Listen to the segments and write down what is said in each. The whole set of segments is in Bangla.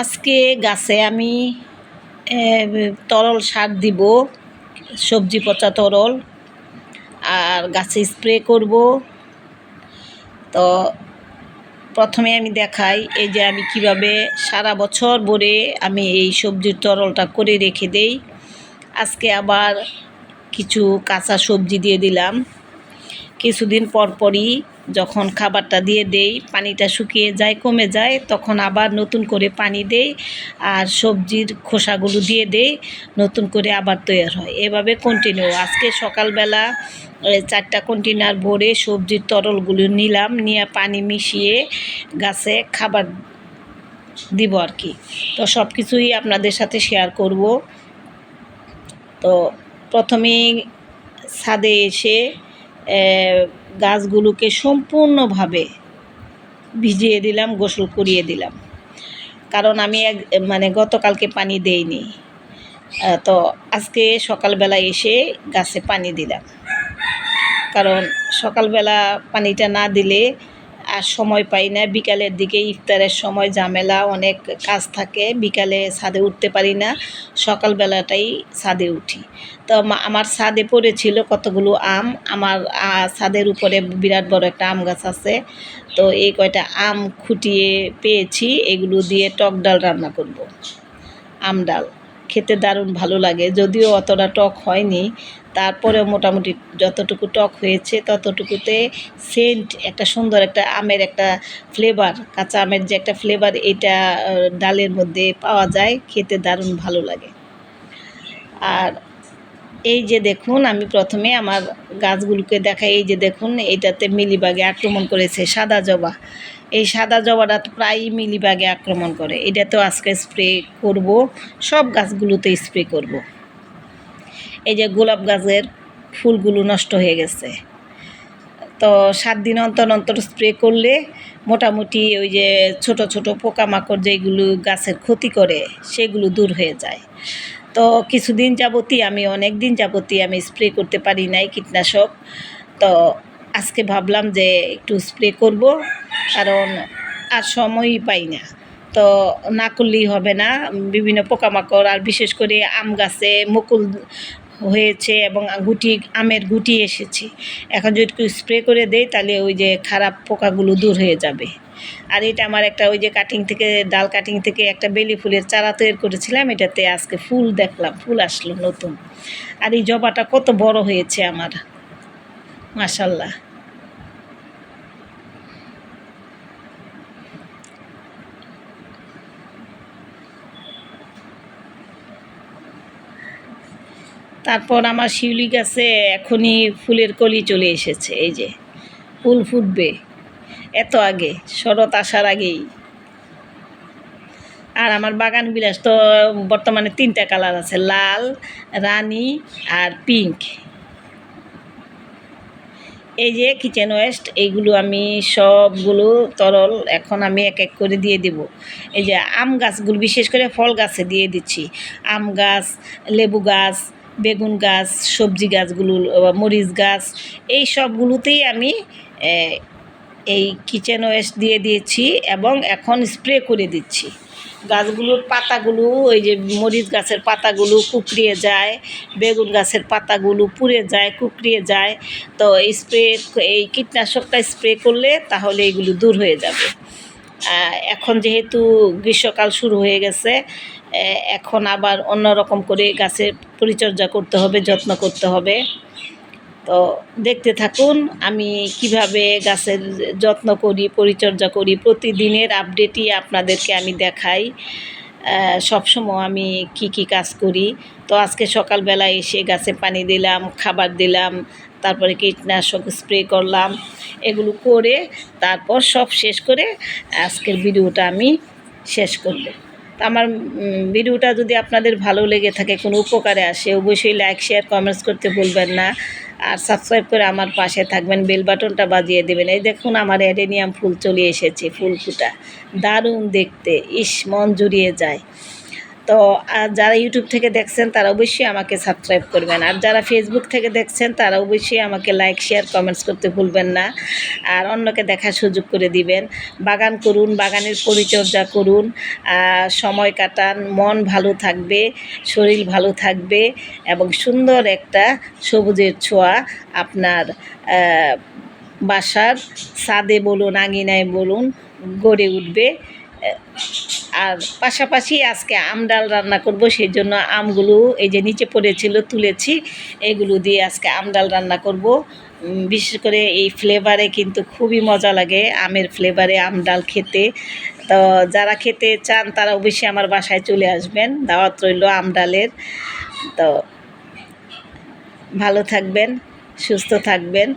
আজকে গাছে আমি তরল সার দিব, সবজি পচা তরল, আর গাছে স্প্রে করব। তো প্রথমে আমি দেখাই, এই যে আমি কীভাবে সারা বছর ভরে আমি এই সবজির তরলটা করে রেখে দেই। আজকে আবার কিছু কাঁচা সবজি দিয়ে দিলাম। কিছুদিন পর পরই যখন খাবারটা দিয়ে দেই, পানিটা শুকিয়ে যায়, কমে যায়, তখন আবার নতুন করে পানি দেই আর সবজির খোসাগুলো দিয়ে দেই, নতুন করে আবার তৈরি হয়। এভাবে কন্টিনিউ আজকে সকালবেলা চারটা কন্টেনার ভরে সবজির তরলগুলো নিলাম, নিয়ে পানি মিশিয়ে গাছে খাবার দিব আর কি। তো সব কিছুই আপনাদের সাথে শেয়ার করব। তো প্রথমেই ছাদে এসে গাছগুলোকে সম্পূর্ণভাবে ভিজিয়ে দিলাম, গোসল করিয়ে দিলাম। কারণ আমি এক মানে গতকালকে পানি দেইনি। তো আজকে সকালবেলা এসে গাছে পানি দিলাম। কারণ সকালবেলা পানিটা না দিলে আর সময় পাই না। বিকালের দিকে ইফতারের সময় ঝামেলা, অনেক কাজ থাকে। বিকালে ছাদে উঠতে পারি না। সকালবেলাটাই ছাদে উঠি। তো আমার ছাদে পড়েছিল কতগুলো আম। আমার ছাদের উপরে বিরাট বড় একটা আম গাছ আছে। তো এই কয়টা আম খুঁটিয়ে পেয়েছি। এগুলো দিয়ে টক ডাল রান্না করব। আম ডাল। খেতে দারুণ ভালো লাগে। যদিও অতটা টক হয়নি তারপরে মোটামুটি যতটুকু টক হয়েছে ততটুকুতে সেন্ট, একটা সুন্দর একটা আমের একটা ফ্লেভার কাঁচা আমের যে একটা ফ্লেভার এটা ডালের মধ্যে পাওয়া যায়, খেতে দারুণ ভালো লাগে। আর এই যে দেখুন, আমি প্রথমে আমার গাছগুলোকে দেখাই। এই যে দেখুন এইটাতে মিলিবাগে আক্রমণ করেছে সাদা জবা। এই সাদা জবাটা প্রায়ই মিলিবাগে আক্রমণ করে। এটা তো আজকে স্প্রে করব। সব গাছগুলোতে স্প্রে করব। এই যে গোলাপ গাছের ফুলগুলো নষ্ট হয়ে গেছে। তো সাত দিন অন্তর অন্তর স্প্রে করলে মোটামুটি ওই যে ছোট ছোট পোকামাকড় যেগুলো গাছের ক্ষতি করে, সেগুলো দূর হয়ে যায়। তো কিছুদিন যাবতই আমি অনেক দিন যাবতই আমি স্প্রে করতে পারি নাই কীটনাশক। তো আজকে ভাবলাম যে একটু স্প্রে করব, কারণ আর সময়ই পাই না। তো না করলেই হবে না, বিভিন্ন পোকামাকড় আর বিশেষ করে আম গাছে মুকুল হয়েছে এবং গুটি, আমের গুটি এসেছে। এখন যদি একটু স্প্রে করে দেই, তাহলে ওই যে খারাপ পোকাগুলো দূর হয়ে যাবে। আর এটা আমার একটা ওই যে কাটিং থেকে, ডাল কাটিং থেকে একটা বেলি ফুলের চারা তৈরি করেছিলাম, এটাতে আজকে ফুল দেখলাম, ফুল আসলো নতুন। আর এই জবাটা কত বড় হয়েছে আমার। মাশাল্লাহ। তারপর আমার শিউলি গাছে এখনই ফুলের কলি চলে এসেছে, এই যে, ফুল ফুটবে, এত আগে, শরৎ আসার আগেই। আর আমার বাগান বিলাস তো বর্তমানে তিনটা কালার আছে, লাল, রানী আর পিঙ্ক। এই যে কিচেন ওয়েস্ট, এইগুলো আমি সবগুলো তরল এখন আমি এক এক করে দিয়ে দেব। এই যে আম গাছগুলো, বিশেষ করে ফল গাছে দিয়ে দিচ্ছি। আম গাছ, লেবু গাছ বেগুন গাছ, সবজি গাছগুলো মরিচ গাছ, এই সবগুলোতেই আমি এই কিচেন ওয়েস্ট দিয়ে দিয়েছি এবং এখন স্প্রে করে দিচ্ছি। গাছগুলোর পাতাগুলো, ওই যে মরিচ গাছের পাতাগুলো কুকড়িয়ে যায়, বেগুন গাছের পাতাগুলো পুড়ে যায়, কুকড়িয়ে যায়, তো স্প্রে এই কীটনাশকটা স্প্রে করলে তাহলে এগুলো দূর হয়ে যাবে। এখন যেহেতু গ্রীষ্মকাল শুরু হয়ে গেছে এখন আবার অন্যরকম করে গাছের পরিচর্যা করতে হবে, যত্ন করতে হবে। তো দেখতে থাকুন, আমি কীভাবে গাছের যত্ন করি, পরিচর্যা করি। প্রতিদিনের আপডেটই আপনাদেরকে আমি দেখাই। সবসময় আমি কি কি কাজ করি। তো আজকে সকালবেলা এসে গাছে পানি দিলাম, খাবার দিলাম, তারপরে কীটনাশক স্প্রে করলাম, এগুলো করে তারপর সব শেষ করে আজকের ভিডিওটা আমি শেষ করব। তো আমার ভিডিওটা যদি আপনাদের ভালো লেগে থাকে, কোনো উপকারে আসে, অবশ্যই লাইক শেয়ার কমেন্টস করতে ভুলবেন না। আর সাবস্ক্রাইব করে আমার পাশে থাকবেন বেল বাটনটা বাজিয়ে দেবেন। এই দেখুন আমার অ্যাডেনিয়াম ফুল চলে এসেছে ফুল ফুটা দারুণ দেখতে, ইস, মন জুড়িয়ে যায়। তো, আর যারা ইউটিউব থেকে দেখছেন, তারা অবশ্যই আমাকে সাবস্ক্রাইব করবেন। আর যারা ফেসবুক থেকে দেখছেন, তারা অবশ্যই আমাকে লাইক শেয়ার কমেন্টস করতে ভুলবেন না। আর অন্যকে দেখার সুযোগ করে দিবেন। বাগান করুন, বাগানের পরিচর্যা করুন। সময় কাটান, মন ভালো থাকবে, শরীর ভালো থাকবে এবং সুন্দর একটা সবুজের ছোঁয়া আপনার বাসার ছাদে বলুন, আঙিনায় বলুন, গড়ে উঠবে। আর পাশাপাশি আজকে আম ডাল রান্না করব, সেই জন্য আমগুলো এই যে নিচে পড়েছিল তুলেছি, এগুলো দিয়ে আজকে আম ডাল রান্না করব। বিশেষ করে এই ফ্লেভারে কিন্তু খুবই মজা লাগে আমের ফ্লেভারে আম ডাল খেতে। তো যারা খেতে চান, তারা অবশ্যই আমার বাসায় চলে আসবেন, দাওয়াত রইল আম ডালের। তো ভালো থাকবেন, সুস্থ থাকবেন,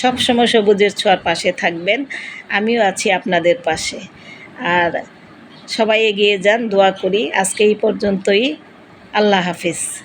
সবসময় সবুজের ছোঁয়ার পাশে থাকবেন। আমিও আছি আপনাদের পাশে। আর সবাই এগিয়ে যান দোয়া করি। আজকে এই পর্যন্তই। আল্লাহ হাফিজ।